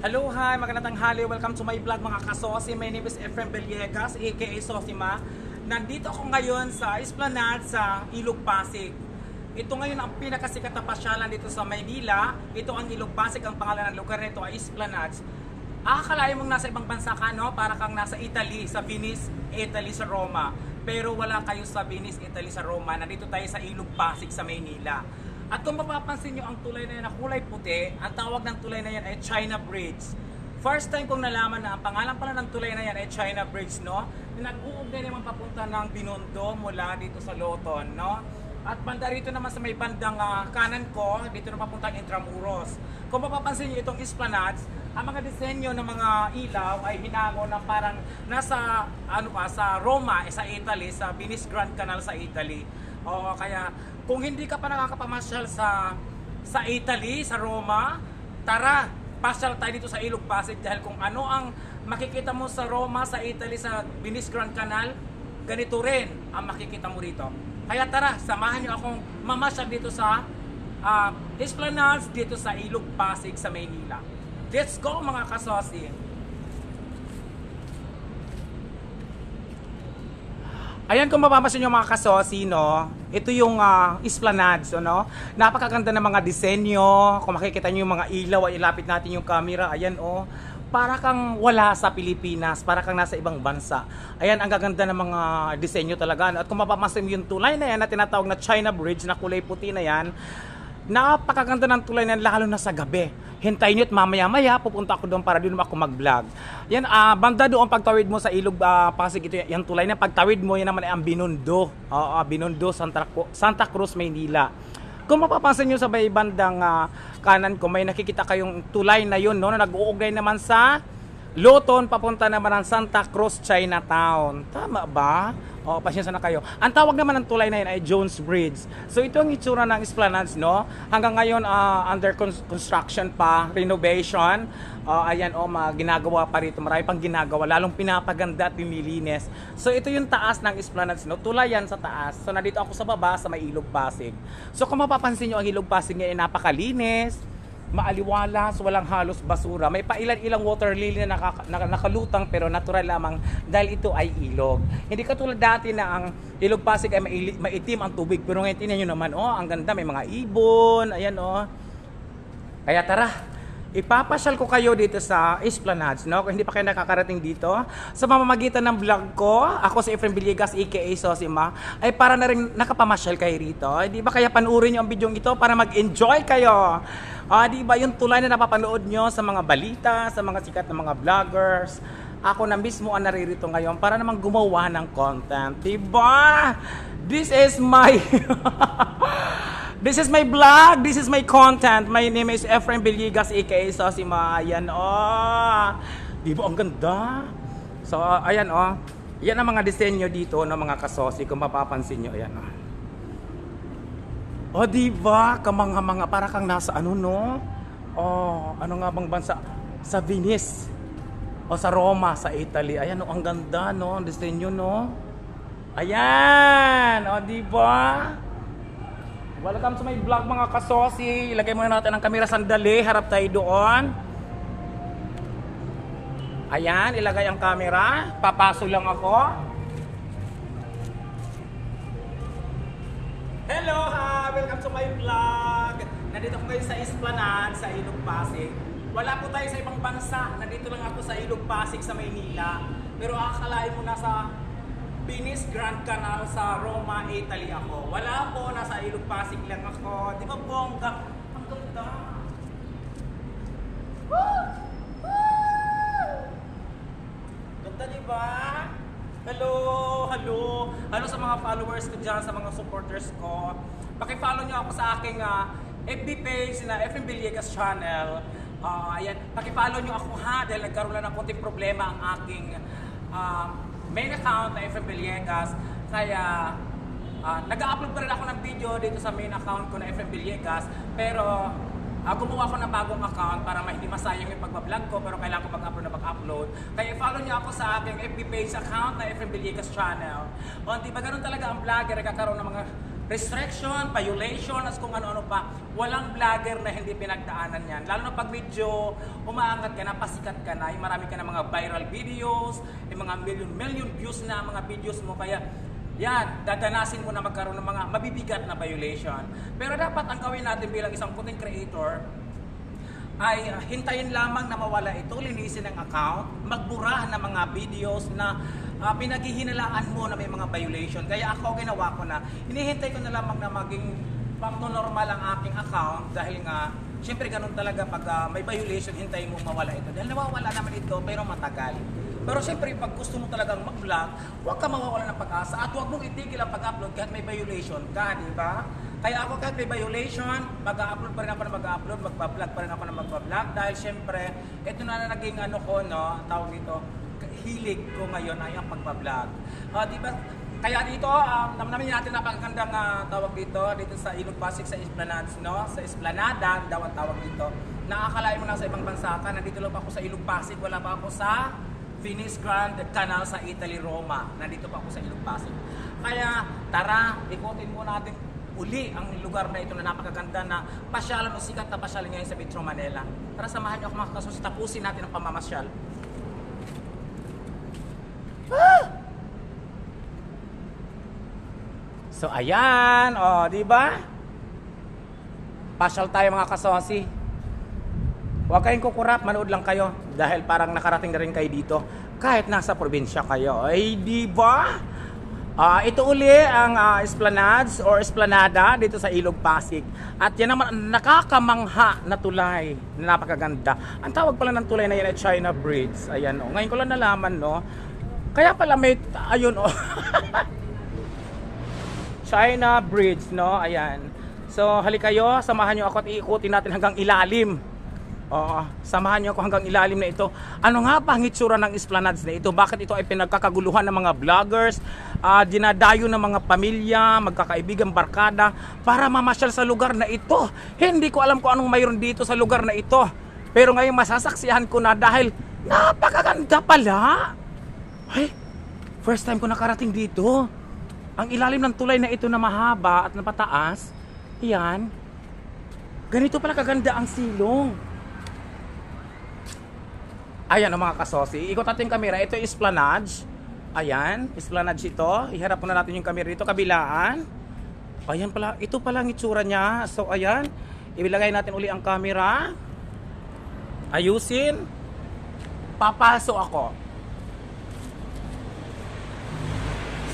Hello, hi, magandang tanghali. Welcome to my vlog mga kasosi. My name is Efrem Beliegas, aka Sosima. Nandito ako ngayon sa Esplanade sa Ilog Pasig. Ito ngayon ang pinakasikat na pasyalan dito sa Maynila. Ito ang Ilog Pasig, ang pangalan ng lugar nito ay Esplanade. Akalain mong nasa ibang bansa ka, no? Para kang nasa Italy, sa Venice, Italy, sa Roma. Pero wala kayo sa Venice, Italy, sa Roma. Nandito tayo sa Ilog Pasig sa Maynila. At kung mapapansin nyo ang tulay na yan na kulay puti, ang tawag ng tulay na yan ay China Bridge. First time kong nalaman na ang pangalan pala ng tulay na yan ay China Bridge, no? Na nag-uugnay naman papunta ng Binondo mula dito sa Loton, no? At banda rito naman sa may bandang ah, kanan ko, dito na papuntang Intramuros. Kung mapapansin nyo itong esplanades, ang mga disenyo ng mga ilaw ay hinango ng parang nasa ano pa sa Roma, eh, sa Italy, sa Venice Grand Canal sa Italy. Oo, kaya kung hindi ka pa nakakapamasyal sa sa Italy, sa Roma, tara, pasyal tayo dito sa Ilog Pasig dahil kung ano ang makikita mo sa Roma, sa Italy, sa Venice Grand Canal, ganito rin ang makikita mo rito. Kaya tara, samahan niyo akong mamasyal dito sa uh, Esplanades dito sa Ilog Pasig sa Maynila. Let's go mga kasosi! Ayan kung mapapansin nyo mga kasosi, no? Ito yung uh, esplanades, no? Napakaganda ng mga disenyo. Kung makikita nyo yung mga ilaw, ay ilapit natin yung camera. Ayan, oh. Para kang wala sa Pilipinas, para kang nasa ibang bansa. Ayan, ang gaganda ng mga disenyo talaga. At kung mapapansin yung tulay na yan na tinatawag na China Bridge na kulay puti na yan, napakaganda ng tulay na lalo na sa gabi. Hintayin nyo at mamaya-maya, pupunta ako doon para doon ako mag-vlog. Yan, ah, banda doon pagtawid mo sa ilog ah, Pasig, ito yan tulay na pagtawid mo, yan naman ay ang Binondo. Oo, ah, Binondo, Santa, Santa Cruz, Maynila. Kung mapapansin nyo sa may bandang ah, kanan ko, may nakikita kayong tulay na yun, no, na nag-uugnay naman sa Loton, papunta naman ng Santa Cruz, Chinatown. Tama ba? O, pasensya na kayo. Ang tawag naman ng tulay na yun ay Jones Bridge. So, ito ang itsura ng Esplanades, no? Hanggang ngayon, ah, under cons- construction pa, renovation. Ah, ayan, o, ma- ginagawa pa rito. Marami pang ginagawa, lalong pinapaganda at pinilinis. So, ito yung taas ng Esplanades, no? Tulay yan sa taas. So, nandito ako sa baba, sa may Ilog Pasig. So, kung mapapansin nyo, ang Ilog Pasig ngayon ay napakalinis maaliwalas, walang halos basura. May pailan-ilang water lily na naka- nakalutang pero natural lamang dahil ito ay ilog. Hindi katulad dati na ang ilog Pasig ay maili- maitim ang tubig pero ngayon tingnan nyo naman, oh, ang ganda, may mga ibon, ayan oh. Kaya tara, ipapasyal ko kayo dito sa Esplanades, no? Kung hindi pa kayo nakakarating dito, sa mamamagitan ng vlog ko, ako si Efrem Villegas, aka Sosima, ay para na rin nakapamasyal kayo rito. Di ba kaya panuorin nyo ang video ito para mag-enjoy kayo? Ah, di ba yung tulay na napapanood nyo sa mga balita, sa mga sikat na mga vloggers, ako na mismo ang naririto ngayon para naman gumawa ng content. Di ba? This is my... This is my vlog. This is my content. My name is Efraim Biligas, aka Sosima. Ayan, oh. Di ba ang ganda? So, ayan, oh. Yan ang mga disenyo dito ng mga kasosi. Kung mapapansin nyo, ayan, oh. Oh, di ba? Kamanga-manga. Para kang nasa ano, no? Oh, ano nga bang bansa? Sa Venice. O sa Roma, sa Italy. Ayan, oh, ang ganda, no? Ang disenyo, no? Ayan! O, di ba? Welcome to my vlog mga kasosi. Ilagay muna natin ang kamera sandali. Harap tayo doon. Ayan, ilagay ang camera. Papaso lang ako. Hello, ha! Welcome to my vlog. Nandito ako ngayon sa Esplanade, sa Ilog Pasig. Wala po tayo sa ibang bansa. Nandito lang ako sa Ilog Pasig sa Maynila. Pero akalain mo nasa Venice Grand Canal sa Roma, Italy ako. Wala po, nasa Ilog Pasig lang ako. Di ba bongga? Ang ganda. Woo! Woo! Ganda di ba? Hello, hello. Hello sa mga followers ko dyan, sa mga supporters ko. Paki-follow nyo ako sa aking ah, FB page na FM Villegas channel. Ah, ayan, paki-follow nyo ako ha dahil nagkaroon lang ng konting problema ang aking ah, main account na FM Villegas. Kaya ah, nag-upload pa rin ako ng video dito sa main account ko na FM Villegas. Pero Ah, gumawa ako ng bagong account para hindi masayang yung pagbablog ko pero kailangan ko mag-upload na mag-upload. Kaya follow niyo ako sa aking FB page account na FM Villegas channel. O, di ba ganun talaga ang vlogger, nagkakaroon ng mga restriction, violation, as kung ano-ano pa. walang vlogger na hindi pinagdaanan yan. Lalo na pag medyo umaangat ka na, pasikat ka na, yung marami ka na mga viral videos, yung mga million-million views na mga videos mo. Kaya yan, dadanasin mo na magkaroon ng mga mabibigat na violation. Pero dapat ang gawin natin bilang isang content creator, ay uh, hintayin lamang na mawala ito, linisin ang account, magbura ng mga videos na uh, pinaghihinalaan mo na may mga violation. Kaya ako ginawa ko na, hinihintay ko na lamang na maging back to normal ang aking account dahil nga, syempre ganun talaga pag uh, may violation, hintayin mo mawala ito. Dahil nawawala naman ito pero matagal. Pero syempre, pag gusto mo talagang mag-vlog, huwag ka mawawala ng pag-asa at huwag mong itigil ang pag-upload kahit may violation ka, di ba? Kaya ako kahit may violation, mag-upload pa rin ako na mag-upload, magpa-vlog pa rin ako na magpa-vlog dahil syempre, ito na na naging ano ko, no, tawag dito, hilig ko ngayon ay ang pagpa-vlog. Ah, di ba? Kaya dito, um, namin natin napakagandang uh, tawag dito, dito sa Ilog Pasig sa Esplanades, no? Sa Esplanada, daw ang tawag dito. Nakakalain mo lang sa ibang bansa ka, nandito lang pa ako sa Ilog Pasig, wala pa ako sa Venice Grand Canal sa Italy, Roma. Nandito pa ako sa Ilog Pasig. Kaya tara, ikutin mo natin uli ang lugar na ito na napakaganda na pasyalan o sikat na pasyalan ngayon sa Metro Manila. Tara, samahan niyo ako mga kasus, tapusin natin ang pamamasyal. Ah! So ayan, oh, di ba? Pasyal tayo mga kasosi. Huwag kayong kukurap, manood lang kayo dahil parang nakarating na rin kayo dito kahit nasa probinsya kayo. Ay, di ba? Ah, ito uli ang ah, Esplanades or Esplanada dito sa Ilog Pasig. At yan naman ang nakakamangha na tulay na napakaganda. Ang tawag pala ng tulay na yan ay China Bridge. Ayan oh. Ngayon ko lang nalaman no. Kaya pala may ayun oh. China Bridge no. Ayan. So halika kayo, samahan niyo ako at iikutin natin hanggang ilalim. Oo, samahan niyo ako hanggang ilalim na ito. Ano nga ba ang itsura ng esplanades na ito? Bakit ito ay pinagkakaguluhan ng mga vloggers, ah, dinadayo ng mga pamilya, magkakaibigan, barkada, para mamasyal sa lugar na ito? Hindi ko alam kung anong mayroon dito sa lugar na ito. Pero ngayon masasaksihan ko na dahil napakaganda pala. Ay, first time ko nakarating dito. Ang ilalim ng tulay na ito na mahaba at napataas, yan. Ganito pala kaganda ang silong. Ayan ang mga kasosi. Ikot natin yung camera. Ito yung esplanade. Ayan, esplanade ito. Iharap muna natin yung camera dito. Kabilaan. Ayan pala. Ito pala ang itsura niya. So, ayan. Ibilagay natin uli ang camera. Ayusin. Papasok ako.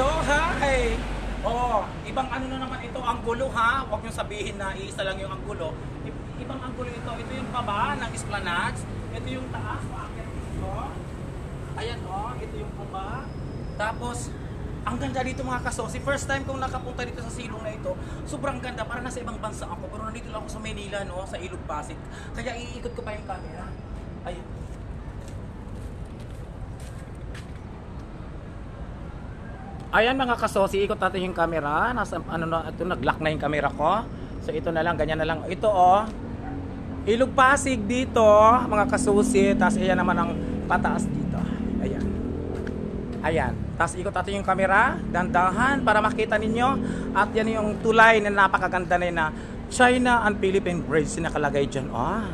So, hi! Oh, ibang ano na naman ito, ang gulo ha. Huwag niyo sabihin na iisa lang yung anggulo. I- ibang anggulo ito. Ito yung baba ng esplanades. Ito yung taas. Paakyat dito. Ayan oh, baba. Tapos, ang ganda dito mga kasosi. First time kong nakapunta dito sa silong na ito. Sobrang ganda. Para nasa ibang bansa ako. Pero nandito lang ako sa Manila, no? Sa Ilog Pasig. Kaya iikot ko pa yung camera. Ayun. Ayan mga kasosi, ikot natin yung camera. Nasa ano na ito nag-lock na yung camera ko. So ito na lang, ganyan na lang. Ito oh. Ilog Pasig dito, mga kasusi. Tapos ayan naman ang pataas dito. Ayan. Tapos ikot natin yung camera, dandahan para makita ninyo. At yan yung tulay na napakaganda na na China and Philippine Bridge na nakalagay dyan. Ah.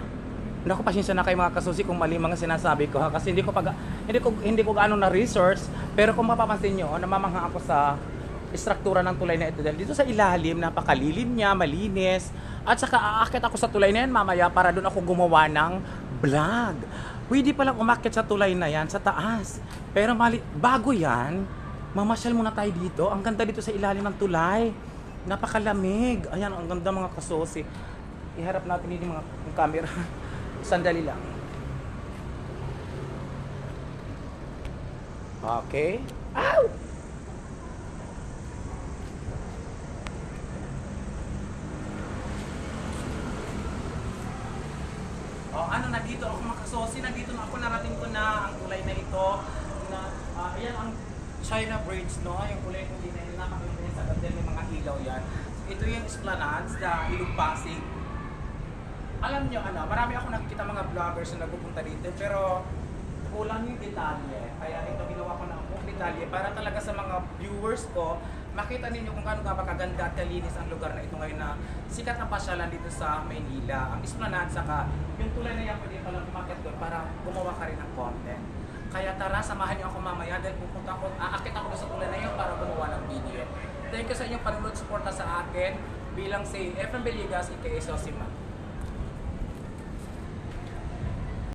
Naku, pasensya na kayo mga kasusi kung mali mga sinasabi ko ha kasi hindi ko pag hindi ko hindi ko gaano na research pero kung mapapansin niyo namamangha ako sa istruktura ng tulay na ito dito sa ilalim napakalilim niya, malinis at saka aakit ako sa tulay na yan mamaya para doon ako gumawa ng vlog. Pwede palang umakyat sa tulay na yan sa taas. Pero mali bago yan, mamasyal muna tayo dito. Ang ganda dito sa ilalim ng tulay. Napakalamig. Ayan, ang ganda mga kasusi. Iharap natin yung mga yung camera. Sandali lang. Okay. Ow! Oh, ano, nandito ako mga kasosi. Nandito na ako, narating ko na ang kulay na ito. Na, ah, ayan ang China Bridge, no? Yung kulay kulay na yun. Sa ganda may mga ilaw yan. Ito yung esplanades na Ilog Pasig alam nyo ano, marami ako nakikita mga vloggers na nagpupunta dito pero kulang yung detalye. Kaya ito ginawa ko ng buong detalye para talaga sa mga viewers ko makita ninyo kung gaano kaganda at kalinis ang lugar na ito ngayon na sikat na pasyalan dito sa Maynila. Ang Esplanade, saka yung tulay na yan, pwede palang umakit doon para gumawa ka rin ng content. Kaya tara, samahan niyo ako mamaya dahil pupunta ako, aakit ako sa tulay na yun para gumawa ng video. Thank you sa inyong panunod, suporta sa akin bilang si Efren Beligas, aka Sosima.